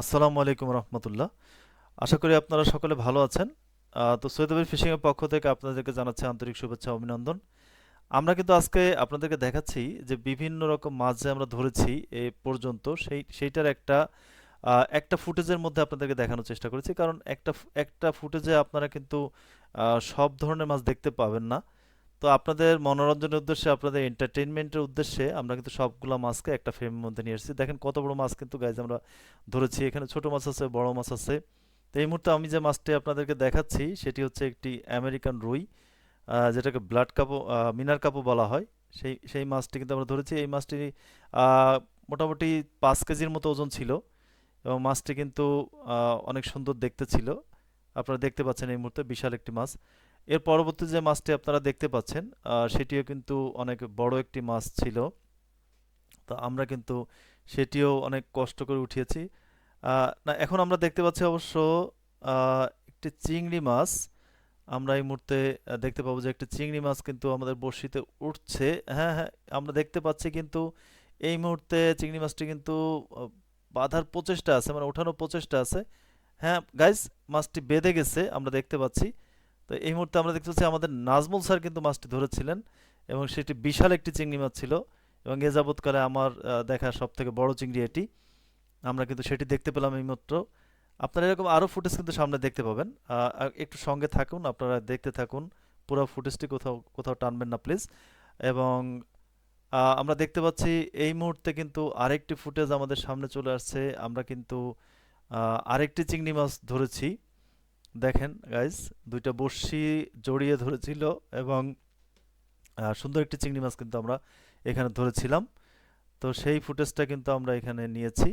আসসালামু আলাইকুম রহমতুল্লাহ। আশা করি আপনারা সকলে ভালো আছেন। তো সৈয়দবের ফিশিং এর পক্ষ থেকে আপনাদেরকে জানাচ্ছি আন্তরিক শুভেচ্ছা অভিনন্দন। আমরা কিন্তু আজকে আপনাদেরকে দেখাচ্ছি যে বিভিন্ন রকম মাছ যে আমরা ধরেছি এ পর্যন্ত, সেই, সেইটার একটা একটা ফুটেজের মধ্যে আপনাদেরকে দেখানোর চেষ্টা করেছি। কারণ একটা একটা ফুটেজে আপনারা কিন্তু সব ধরনের মাছ দেখতে পাবেন না। তো আপনাদের মনোরঞ্জনের উদ্দেশ্যে, আপনাদের এন্টারটেইনমেন্টের উদ্দেশ্যে আমরা কিন্তু সবগুলা মাছকে একটা ফ্রেমের মধ্যে নিয়ে এসেছি। দেখেন কত বড় মাছ কিন্তু গাইজ আমরা ধরেছি। এখানে ছোট মাছ আছে, বড় মাছ আছে। তো এই মুহূর্তে আমি যে মাছটি আপনাদেরকে দেখাচ্ছি, সেটি হচ্ছে একটি আমেরিকান রুই যেটাকে ব্লাড কাপো মিনার কাপো বলা হয়। সেই সেই মাছটি কিন্তু আমরা ধরেছি। এই মাছটি মোটামুটি পাঁচ কেজির মতো ওজন ছিল এবং মাছটি কিন্তু অনেক সুন্দর দেখতে ছিল। আপনারা দেখতে পাচ্ছেন এই মুহূর্তে বিশাল একটি মাছ। এর পরবর্তী যে মাছটি আপনারা দেখতে পাচ্ছেন সেটিও কিন্তু অনেক বড় একটি মাছ ছিল। তো আমরা কিন্তু সেটিও অনেক কষ্ট করে উঠিয়েছি। না, এখন আমরা দেখতে পাচ্ছি অবশ্য একটি চিংড়ি মাছ। আমরা এই মুহূর্তে দেখতে পাবো যে একটি চিংড়ি মাছ কিন্তু আমাদের বড়শিতে উঠছে। হ্যাঁ হ্যাঁ আমরা দেখতে পাচ্ছি কিন্তু এই মুহূর্তে চিংড়ি মাছটি কিন্তু বাঁধার প্রচেষ্টা আছে মানে ওঠানোর প্রচেষ্টা আছে। হ্যাঁ গাইস মাছটি বেঁধে গেছে, আমরা দেখতে পাচ্ছি। তো এই মুহূর্তে আমরা দেখতে পাচ্ছি আমাদের নাজমুল স্যার কিন্তু মাছটি ধরেছিলেন এবং সেটি বিশাল একটি চিংড়ি মাছ ছিল এবং এ যাবৎকালে আমার দেখা সব থেকে বড় চিংড়ি এটি। আমরা কিন্তু সেটি দেখতে পেলাম এই এইমাত্র আপনারা এরকম আরও ফুটেজ কিন্তু সামনে দেখতে পাবেন। একটু সঙ্গে থাকুন, আপনারা দেখতে থাকুন। পুরো ফুটেজটি কোথাও কোথাও টানবেন না, প্লিজ। এবং আমরা দেখতে পাচ্ছি এই মুহূর্তে কিন্তু আরেকটি ফুটেজ আমাদের সামনে চলে আসছে। আমরা কিন্তু আরেকটি চিংড়ি মাছ ধরেছি। দেখেন গাইস দুইটা বড়শি জড়িয়ে ধরেছিল এবং সুন্দর একটি চিংড়ি মাছ কিন্তু আমরা এখানে ধরেছিলাম। তো সেই ফুটেজটা কিন্তু আমরা এখানে নিয়েছি।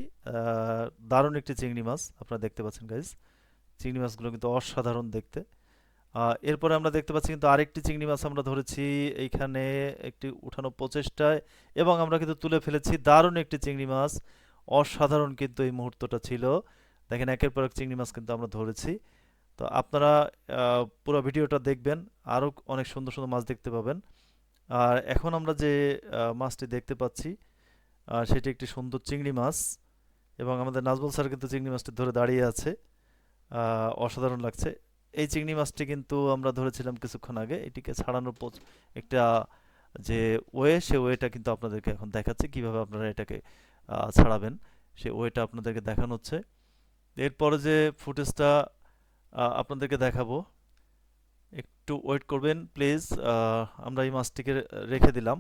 দারুণ একটি চিংড়ি মাছ আপনারা দেখতে পাচ্ছেন গাইজ চিংড়ি মাছগুলো কিন্তু অসাধারণ দেখতে। এরপরে আমরা দেখতে পাচ্ছি কিন্তু আরেকটি চিংড়ি মাছ আমরা ধরেছি এইখানে একটি উঠানো প্রচেষ্টায় এবং আমরা কিন্তু তুলে ফেলেছি। দারুণ একটি চিংড়ি মাছ। অসাধারণ কিন্তু এই মুহূর্তটা ছিল। দেখেন, একের পর এক চিংড়ি মাছ কিন্তু আমরা ধরেছি। তো আপনারা পুরো ভিডিওটা দেখবেন, আরও অনেক সুন্দর সুন্দর মাছ দেখতে পাবেন। আর এখন আমরা যে মাছটি দেখতে পাচ্ছি সেটি একটি সুন্দর চিংড়ি মাছ এবং আমাদের নাজমুল স্যার কিন্তু চিংড়ি মাছটি ধরে দাঁড়িয়ে আছে। অসাধারণ লাগছে। এই চিংড়ি মাছটি কিন্তু আমরা ধরেছিলাম কিছুক্ষণ আগে, এটিকে ছাড়ানোর একটা যে ওয়ে, সে ওয়েটা কিন্তু আপনাদেরকে এখন দেখাচ্ছে, কীভাবে আপনারা এটাকে ছাড়াবেন। সে ওয়েটা আপনাদেরকে দেখানো হচ্ছে। এরপরে যে ফুটেজটা আপনাদেরকে দেখাবো। একটু ওয়েট করবেন প্লিজ আমরা এই মাছটিকে রেখে দিলাম।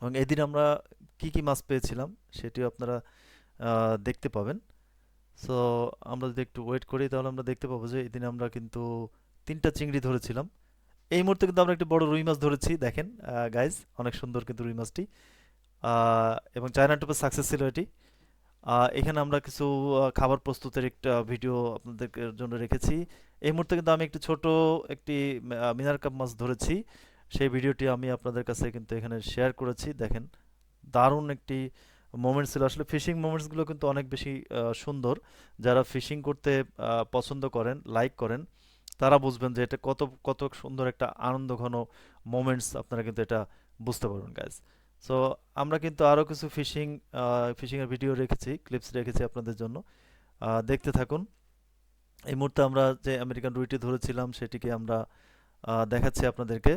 এবং এদিন আমরা কি কি মাছ পেয়েছিলাম সেটিও আপনারা দেখতে পাবেন। সো আমরা যদি একটু ওয়েট করি, তাহলে আমরা দেখতে পাবো যে এদিন আমরা কিন্তু তিনটা চিংড়ি ধরেছিলাম। এই মুহূর্তে কিন্তু আমরা একটি বড় রুই মাছ ধরেছি, দেখেন গাইজ অনেক সুন্দর কিন্তু রুই মাছটি। এবং চায়না টুপে সাকসেস ছিল এটি। এখানে আমরা কিছু খাবার প্রস্তুতের একটা ভিডিও আপনাদের জন্য রেখেছি। এই মুহূর্তে কিন্তু আমি একটি ছোট একটি মিনার কাপ মাছ ধরেছি। সেই ভিডিওটি আমি আপনাদের কাছে কিন্তু এখানে শেয়ার করেছি। দেখেন, দারুণ একটি মোমেন্টস ছিল। আসলে ফিশিং মোমেন্টসগুলো কিন্তু অনেক বেশি সুন্দর। যারা ফিশিং করতে পছন্দ করেন, লাইক করেন, তারা বুঝবেন যে এটা কত কত সুন্দর একটা আনন্দ ঘন মোমেন্টস। আপনারা কিন্তু এটা বুঝতে পারবেন গাইজ সো আমরা কিন্তু আরও কিছু ফিশিং ফিশিংয়ের ভিডিও রেখেছি ক্লিপস রেখেছি আপনাদের জন্য। দেখতে থাকুন। এই মুহূর্তে আমরা যে আমেরিকান রুইটি ধরেছিলাম সেটিকে আমরা দেখাচ্ছি আপনাদেরকে।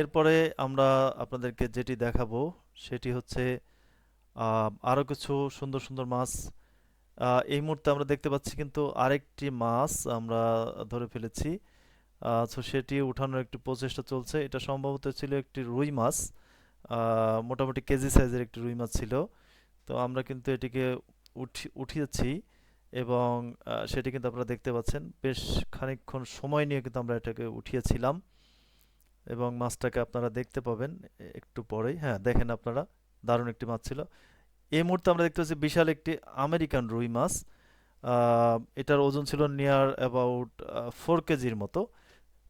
এরপরে আমরা আপনাদেরকে যেটি দেখাবো সেটি হচ্ছে আহ, আরও কিছু সুন্দর সুন্দর মাছ। এই মুহূর্তে আমরা দেখতে পাচ্ছি কিন্তু আরেকটি মাছ আমরা ধরে ফেলেছি। তো সেটি উঠানোর একটি প্রচেষ্টা চলছে। এটা সম্ভবত ছিল একটি রুই মাছ। মোটামুটি কেজি সাইজের একটি রুই মাছ ছিল। তো আমরা কিন্তু এটিকে উঠি, উঠিয়েছি এবং সেটি কিন্তু আপনারা দেখতে পাচ্ছেন। বেশ খানিকক্ষণ সময় নিয়ে কিন্তু আমরা এটাকে উঠিয়েছিলাম এবং মাছটাকে আপনারা দেখতে পাবেন একটু পরেই। হ্যাঁ দেখেন আপনারা, দারুণ একটি মাছ ছিল। এই মুহূর্তে আমরা দেখতে পাচ্ছি বিশাল একটি আমেরিকান রুই মাছ। এটার ওজন ছিল নিয়ার অ্যাবাউট ফোর কেজির মতো।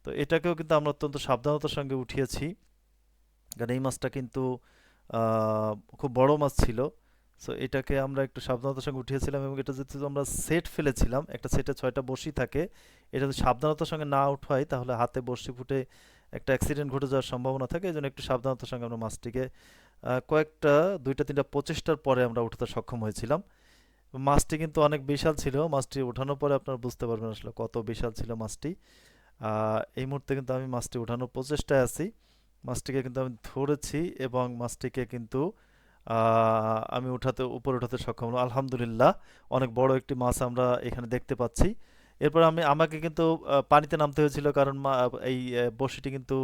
তো এটাকেও কিন্তু আমরা অত্যন্ত সাবধানতার সঙ্গে উঠিয়েছি। কারণ এই মাছটা কিন্তু খুব বড় মাছ ছিল। সো এটাকে আমরা একটু সাবধানতার সঙ্গে উঠিয়েছিলাম এবং এটা যেহেতু আমরা সেট ফেলেছিলাম, একটা সেটে ছয়টা বড়শি থাকে, এটা যদি সাবধানতার সঙ্গে না উঠাই, তাহলে হাতে বড়শি ফুটে একটা অ্যাক্সিডেন্ট ঘটে যাওয়ার সম্ভাবনা থাকে। এই জন্য একটু সাবধানতার সঙ্গে আমরা মাছটিকে কয়েকটা, দুইটা, তিনটা প্রচেষ্টার পরে আমরা উঠাতে সক্ষম হয়েছিলাম। মাছটি কিন্তু অনেক বিশাল ছিল। মাছটি ওঠানোর পরে আপনারা বুঝতে পারবেন আসলে কত বিশাল ছিল মাছটি। এই মুহূর্তে কিন্তু আমি মাছটি ওঠানোর প্রচেষ্টায় আছি। মাছটিকে কিন্তু আমি ধরেছি এবং মাছটিকে কিন্তু আমি উঠাতে, উপরে উঠাতে সক্ষম হলাম। আলহামদুলিল্লাহ, অনেক বড় একটি মাছ আমরা এখানে দেখতে পাচ্ছি। এরপর আমি, আমাকে কিন্তু পানিতে নামতে হয়েছিল কারণ এই বড়শিটি কিন্তু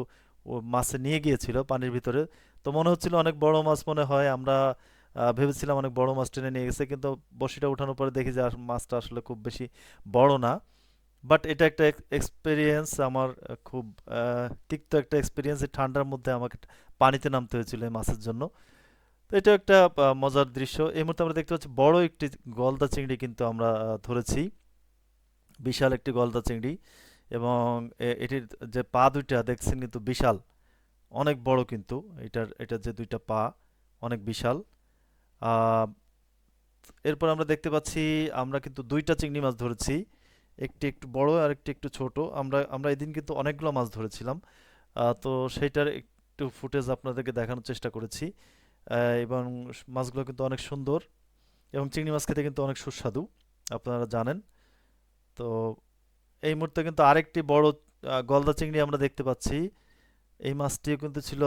মাছে নিয়ে গিয়েছিল পানির ভিতরে। তো মনে হচ্ছিল অনেক বড় মাছ মনে হয়, আমরা ভেবেছিলাম অনেক বড় মাছ টেনে নিয়ে গেছে, কিন্তু বড়শিটা উঠানোর পরে দেখি যে মাছটা আসলে খুব বেশি বড় না। বাট এটা একটা এক্সপিরিয়েন্স আমার খুব তিক্ত একটা এক্সপিরিয়েন্স ঠান্ডার মধ্যে আমাকে পানিতে নামতে হয়েছিল এই মাছের জন্য। তো এটা একটা মজার দৃশ্য। এই মুহূর্তে আমরা দেখতে পাচ্ছি বড় একটি গলদা চিংড়ি কিন্তু আমরা ধরেছি। বিশাল একটি গলদা চিংড়ি এবং এটির যে পা দুইটা দেখছেন কিন্তু বিশাল। অনেক বড় কিন্তু এটার এটার যে দুইটা পা, অনেক বিশাল। এরপর আমরা দেখতে পাচ্ছি আমরা কিন্তু দুইটা চিংড়ি মাছ ধরেছি। একটি একটু বড় আর একটি একটু ছোট। আমরা আমরা এদিন কিন্তু অনেকগুলো মাছ ধরেছিলাম। তো সেইটার একটু ফুটেজ আপনাদেরকে দেখানোর চেষ্টা করেছি। এবং মাছগুলো কিন্তু অনেক সুন্দর এবং চিংড়ি মাছ খেতে কিন্তু অনেক সুস্বাদু, আপনারা জানেন। তো এই মুহূর্তে কিন্তু আরেকটি বড় গলদা চিংড়ি আমরা দেখতে পাচ্ছি। এই মাছটিও কিন্তু ছিল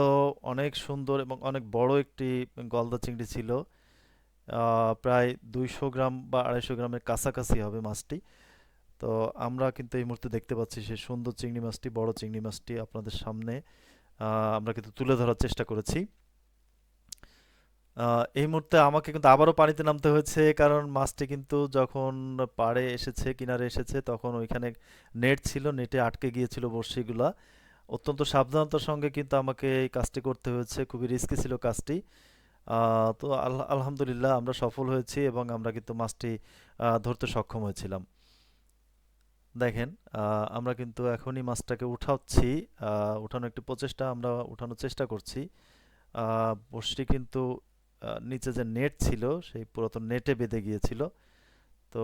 অনেক সুন্দর এবং অনেক বড় একটি গলদা চিংড়ি ছিল। প্রায় দুইশো গ্রাম বা আড়াইশো গ্রামের কাছাকাছি হবে মাছটি। তো আমরা কিন্তু এই মুহূর্তে দেখতে পাচ্ছি সেই সুন্দর চিংড়ি মাছটি, বড় চিংড়ি মাছটি আপনাদের সামনে। আমরা কিন্তু তুলে ধরার চেষ্টা করেছি। এই মুহূর্তে আমাকে কিন্তু আবারও পানিতে নামতে হয়েছে, কারণ মাছটি কিন্তু যখন পাড়ে এসেছে, কিনারে এসেছে, তখন ওইখানে নেট ছিল, নেটে আটকে গিয়েছিল বড়শিগুলা। অত্যন্ত সাবধানতার সঙ্গে কিন্তু আমাকে এই কাজটি করতে হয়েছে, খুবই রিস্কি ছিল কাজটি। তো আল- আলহামদুলিল্লাহ আমরা সফল হয়েছি এবং আমরা কিন্তু মাছটি ধরতে সক্ষম হয়েছিলাম। দেখেন আমরা কিন্তু এখনই মাছটাকে উঠাচ্ছি উঠানোর একটি প্রচেষ্টা আমরা উঠানোর চেষ্টা করছি। বড়শিটি কিন্তু নিচে যে নেট ছিল, সেই পুরাতন নেটে বেঁধে গিয়েছিল। তো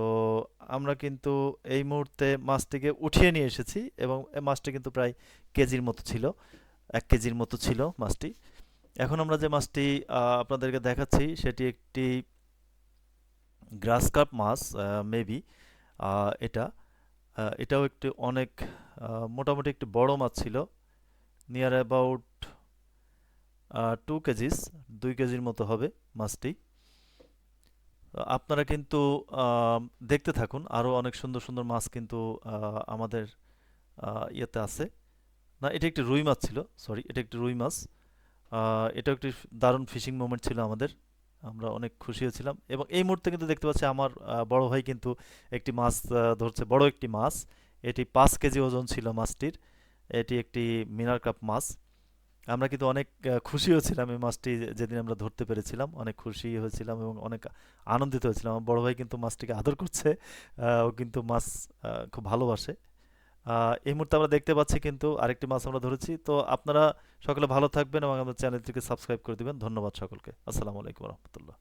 আমরা কিন্তু এই মুহূর্তে মাছটিকে উঠিয়ে নিয়ে এসেছি এবং মাছটি কিন্তু প্রায় কেজির মতো ছিল, এক কেজির মতো ছিল মাছটি। এখন আমরা যে মাছটি আপনাদেরকে দেখাচ্ছি, সেটি একটি গ্রাস কার্প মাছ মেবি এটা। এটাও একটি অনেক মোটামুটি একটি বড় মাছ ছিল নিয়ার অ্যাবাউট টু কেজিস দুই কেজির মতো হবে মাছটি। আপনারা কিন্তু দেখতে থাকুন আরও অনেক সুন্দর সুন্দর মাছ কিন্তু আমাদের ইয়েতে আছে। না এটা একটি রুই মাছ ছিল সরি এটা একটি রুই মাছ। আহ, এটা একটি দারুণ ফিশিং মোমেন্ট ছিল আমাদের। আমরা অনেক খুশি হয়েছিলাম। এবং এই মুহূর্তে কিন্তু দেখতে পাচ্ছি আমার বড় ভাই কিন্তু একটি মাছ ধরছে, বড় একটি মাছ। এটি পাঁচ কেজি ওজন ছিল মাছটির। এটি একটি মিনার কাপ মাছ। আমরা কিন্তু অনেক খুশি হয়েছিলাম এই মাছটি যেদিন আমরা ধরতে পেরেছিলাম। অনেক খুশি হয়েছিলাম এবং অনেক আনন্দিত হয়েছিলাম। আমার বড় ভাই কিন্তু মাছটিকে আদর করছে। ও কিন্তু মাছ খুব ভালোবাসে। এই মুহূর্তে আমরা দেখতে পাচ্ছি কিন্তু আরেকটি মাছ আমরা ধরেছি। তো আপনারা সকলে ভালো থাকবেন এবং আমাদের চ্যানেলটিকে সাবস্ক্রাইব করে দেবেন। ধন্যবাদ সকলকে। আসসালামু আলাইকুম রহমতুল্লাহ।